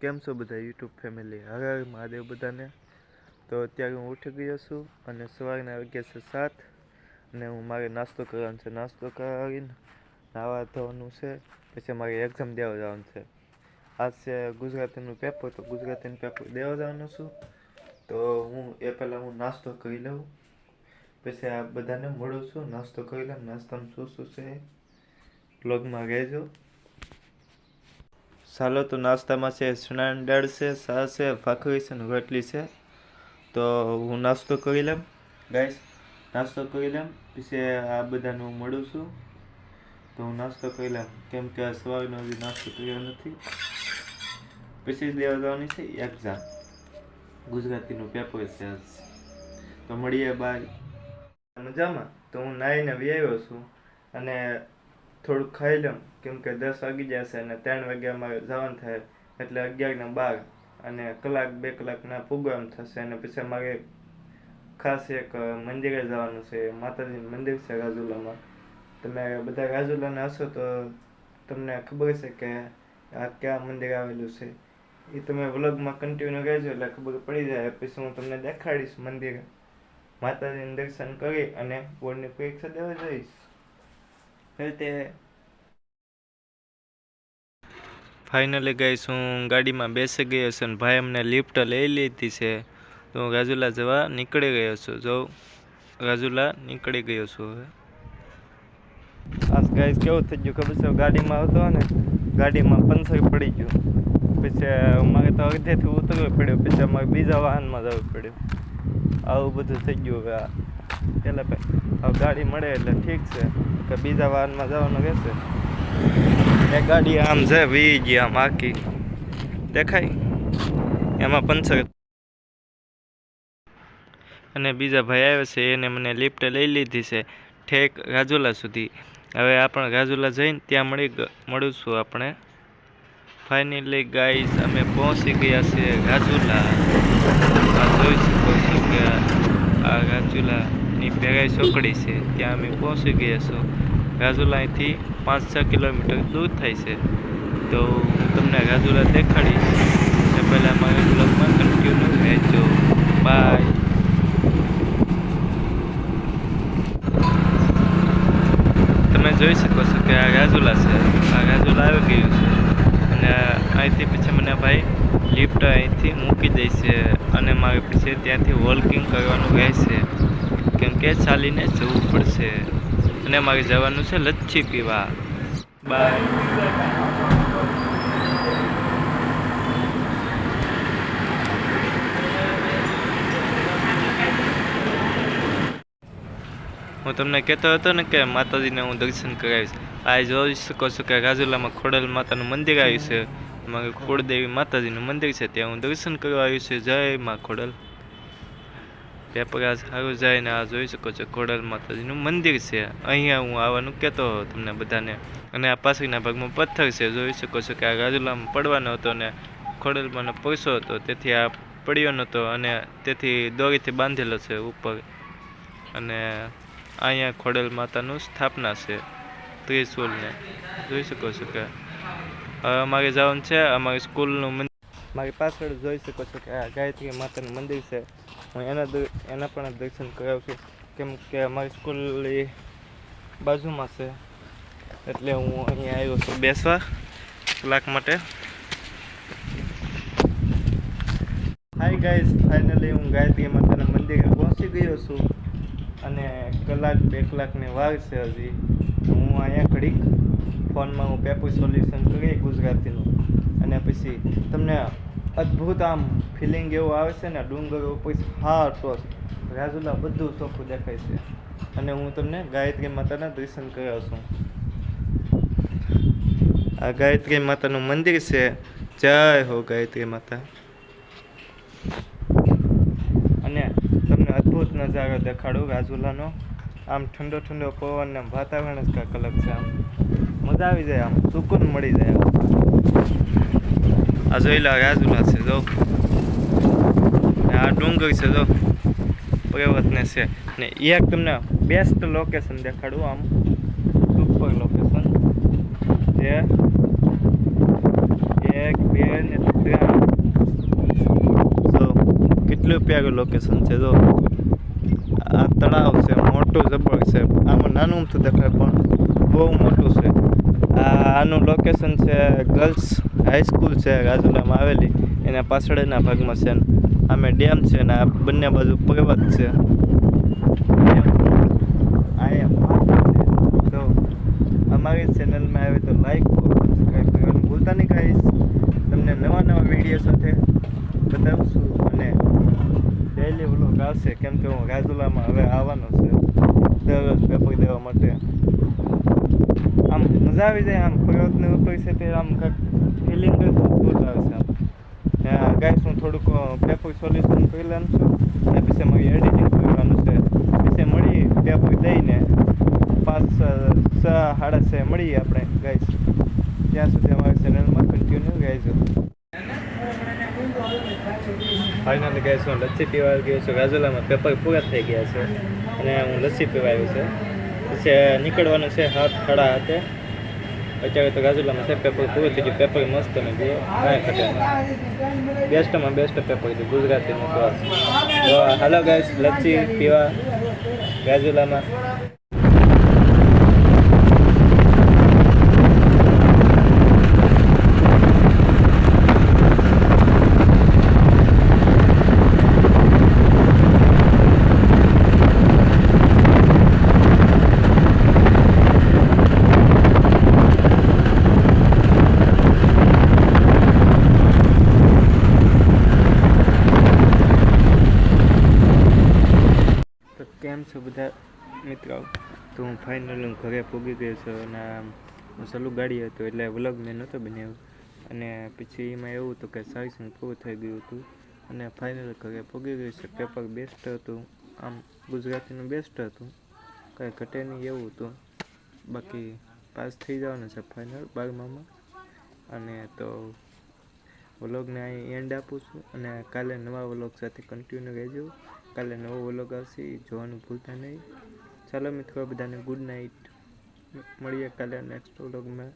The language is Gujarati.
કેમ છો બધા યુટ્યુબ ફેમિલી? હર મહાદેવ બધાને. તો અત્યારે હું ઉઠી ગયો છું અને સવારના વાગ્યા છે સાત અને હું મારે નાસ્તો કરવાનો છે. નાસ્તો કરાવીને નાવા ધોવાનું છે, પછી મારે એક્ઝામ દેવા જવાનું છે. આજ છે ગુજરાતીનું પેપર તો ગુજરાતીનું પેપર દેવા જવાનું છું. તો હું એ પહેલાં હું નાસ્તો કરી લઉં, પછી આ બધાને મળું છું, નાસ્તો કરી લઉં, નાસ્તામાં શું શું છે બ્લોગમાં રહેજો. ચાલો તો નાસ્તામાં છે ચણાની દાળ છે સા છે, ભાખરી છે ને રોટલી છે. તો હું નાસ્તો કરી લઉં. ગાઈસ નાસ્તો કરી લઉં. પછી આ બધાને હું મળું છું. તો હું નાસ્તો કરી લઉં. કેમ કે સવારનો હજી નાસ્તો કર્યો નથી. પછી દેવા જવાની છે એક્ઝામ ગુજરાતીનું પેપર છે તો મળીએ બાય. મજામાં? તો હું નાહીને વ્યાવ્યો છું. અને થોડુંક ખાઈ લઉં, કેમ કે દસ વાગી જશે અને ત્રણ વાગ્યા અમારે જવાનું થાય, એટલે અગિયારના બાર અને કલાક બે કલાકના પ્રોગ્રામ થશે અને પછી મારે ખાસ એક મંદિરે જવાનું છે, માતાજીનું મંદિર છે રાજુલામાં. તમે બધા રાજુલાના હશો તો તમને ખબર છે કે આ ક્યાં મંદિર આવેલું છે. એ તમે વ્લોગમાં કન્ટિન્યુ રહેજો એટલે ખબર પડી જાય, પછી હું તમને દેખાડીશ મંદિર. માતાજીનું દર્શન કરી અને બોર્ડની પરીક્ષા દેવા જઈશ. તે ફાઇનલી ગઈશ હું ગાડીમાં બેસી ગયો છું અને ભાઈ અમને લિફ્ટ લઈ લીધી છે. તો હું રાજુલા જવા નીકળી ગયો છું. જો રાજુલા નીકળી ગયો છું હવે. આજ ગાઈસ કેવું થઈ ગયું ખબર છે? ગાડીમાં આવતો ને, ગાડીમાં પંચર પડી ગયું. પછી મારે તો અડધેથી ઉતરવું પડ્યું. પછી અમારે બીજા વાહનમાં જવું પડ્યું. આવું બધું થઈ ગયું હવે એટલે હવે ગાડી મળે એટલે ઠીક છે. કે બીજા વાહનમાં જવાનું રહેશે. એ ગાડી આમ છે, વી ગઈ આમ આખી. દેખાય? એમાં પંચર. અને બીજા ભાઈ આવે છે, એને મને લિફ્ટ લઈ લીધી છે, ઠેક રાજુલા સુધી. હવે આપણે રાજુલા જઈને ત્યાં મળી મળું છું આપણે. ફાઇનલી ગાઈસ અમે પહોંચી ગયા છીએ રાજુલા. જોઈ શકો છો કે આ રાજુલાની ભેગાઈ ચોકડી છે, ત્યાં અમે પહોંચી ગયા છો. રાજુલા અહીંથી પાંચ છ કિલોમીટર દૂર થાય છે. તો હું તમને રાજુલા દેખાડીશ. એ પહેલાં મારા બ્લોગમાં કન્ટિન્યુ રહેજો. બાય તમે જોઈ શકો છો કે આ રાજુલા છે. આ રાજુલા આવી ગયું છે. અને અહીંથી પછી મને ભાઈ લિફ્ટ અહીંથી મૂકી દેશે અને મારે પછી ત્યાંથી વોલ્કિંગ કરવાનું રહેશે કેમ કે ચાલીને જવું પડશે. અને મારે જવાનું છે લચ્છી પીવા. બાય હું તમને કહેતો હતો ને કે માતાજીને હું દર્શન કરાવીશ. આ જોઈ શકો છો કે રાજુલામાં ખોડલ માતાનું મંદિર આવ્યું છે. મારું કુળદેવી માતાજીનું મંદિર છે, ત્યાં હું દર્શન કરવા આવ્યું છે. જય માં ખોડલ. પેપર આ સારું જાય ને આ જોઈ શકો છો ખોડલ માતાજીનું મંદિર છે. અહીંયા હું આવવાનું કહેતો હતો તમને બધાને. અને આ પાછળના ભાગમાં પથ્થર છે, જોઈ શકો છો કે આ રાજુલામાં પડવાનો હતો ને ખોડલમાંનો પરસો હતો. તેથી આ પડ્યો નહોતો અને તેથી દોરીથી બાંધેલો છે ઉપર. અને અહીંયા ખોડલ માતાનું સ્થાપના છે ત્રિશુલને. જોઈ શકો છો કે અમારે જવાનું છે, અમારી સ્કૂલનું મારી પાછળ જોઈ શકો છો કે આ ગાયત્રી માતાનું મંદિર છે. હું એના એના પણ દર્શન કરાવું છું. કેમ કે અમારી સ્કૂલની બાજુમાં છે. એટલે હું અહીંયા આવ્યો છું બેસવા કલાક માટે. હાય ગાઈઝ ફાઇનલી હું ગાયત્રી માતાના મંદિરે પહોંચી ગયો છું. અને કલાક બે કલાકની વાર છે હજી. હું અહીંયા ઘડીક ફોનમાં હું પેપર સોલ્યુશન કરી ગુજરાતીનું. પછી તમને અદ્ભુત આમ ફિલિંગ એવું આવે છે ને, ડુંગર ઉપર હા ટોસ રાજુલા બધું ચોખ્ખું દેખાય છે. અને હું તમને ગાયત્રી માતાના દર્શન કરાવું છું. આ ગાયત્રી માતાનું મંદિર છે. જય હો ગાયત્રી માતા. અને તમને અદ્ભુત નજારો દેખાડું રાજુલાનો. આમ ઠંડો ઠંડો પવન ને વાતાવરણ જ કાંઈક અલગ છે આમ. મજા આવી જાય આમ. સુકૂન મળી જાય આમ. આ જોઈ લો રાજુલા છે જો આ ડુંગર છે જો પર્વતને છે ને એક તમને બેસ્ટ લોકેશન દેખાડું આમ સુપર લોકેશન જે એક બે ને ત્રણ જો કેટલું પ્યારું લોકેશન છે જો આ તળાવ છે મોટું જબર છે આમાં નાનું તો દેખાય પણ બહુ મોટું છે આનું લોકેશન છે ગર્લ્સ હાઈસ્કૂલ છે રાજુલામાં આવેલી. એના પાછળના ભાગમાં છે. આમે ડેમ છે ને આ બંને બાજુ પર્વત છે. તો અમારી ચેનલમાં આવે તો લાઈક સબસ્ક્રાઈબ કરવાનું ભૂલતા નહીં ગાઈસ તમને નવા નવા વીડિયો સાથે બતાવશું અને ડેલી વ્લોગ આવશે. કેમ કે હું રાજુલામાં હવે આવવાનો છે. દરરોજ પેપર દેવા માટે. મજા આવી જાય આમ પર્વતની ઉપર છે તે આમ કંઈક ફિલિંગ જ અદભુત આવે છે આમ. ગાઈસ હું થોડુંક પેપર સોલ્યુશન કરી લઉં છું. અને પછી મારી એડિટિંગ કરવાનું છે. પછી મળી પેપર દઈને પાંચ, છ સાડા છ મળીએ આપણે ગાઈસ ત્યાં સુધી અમારી ચેનલમાં કન્ટિન્યુ ગાઈશું ફાઇનલી ગાઈશ હું લસ્સી પીવા ગયો છું. રાજુલામાં પેપર પૂરા થઈ ગયા છે. અને હું લસ્સી પીવા આવ્યો છે. પછી નીકળવાનું છે હાથ, ખડા હાથે. અત્યારે તો ગાજુલામાં છે પેપર પૂરું થઈ ગયું. પેપર મસ્ત ને બે. કાંઈ બેસ્ટમાં બેસ્ટ પેપર હતું ગુજરાતીનું તો હાલો ગાય લચ્છી, પીવા. રાજુલામાં તો કેમ છો બધા મિત્રો? તો હું ફાઇનલ હું ઘરે પૂગી ગયો છું અને હું સલું ગાડી હતો એટલે વ્લોગ મેં નહોતો બનાવ્યો. અને પછી એમાં એવું હતું કે સર્વિસિંગ પૂરું થઈ ગયું હતું. અને ફાઇનલ ઘરે પૂગી ગયું છે. પેપર બેસ્ટ હતું. આમ ગુજરાતીનું બેસ્ટ હતું. કાંઈ ઘટે નહીં એવું હતું. બાકી પાસ થઈ જવાનું છે ફાઇનલ બારમામાં. અને તો વ્લોગને અહીં એન્ડ આપું છું. અને કાલે નવા વ્લોગ સાથે કન્ટિન્યુ રહેજો. કાલે નવો વ્લોગ આવશે જોવાનું ભૂલતા નહીં. ચાલો મિત્રો, બધાને ગુડ નાઇટ મળીએ કાલે નેક્સ્ટ વ્લોગમાં.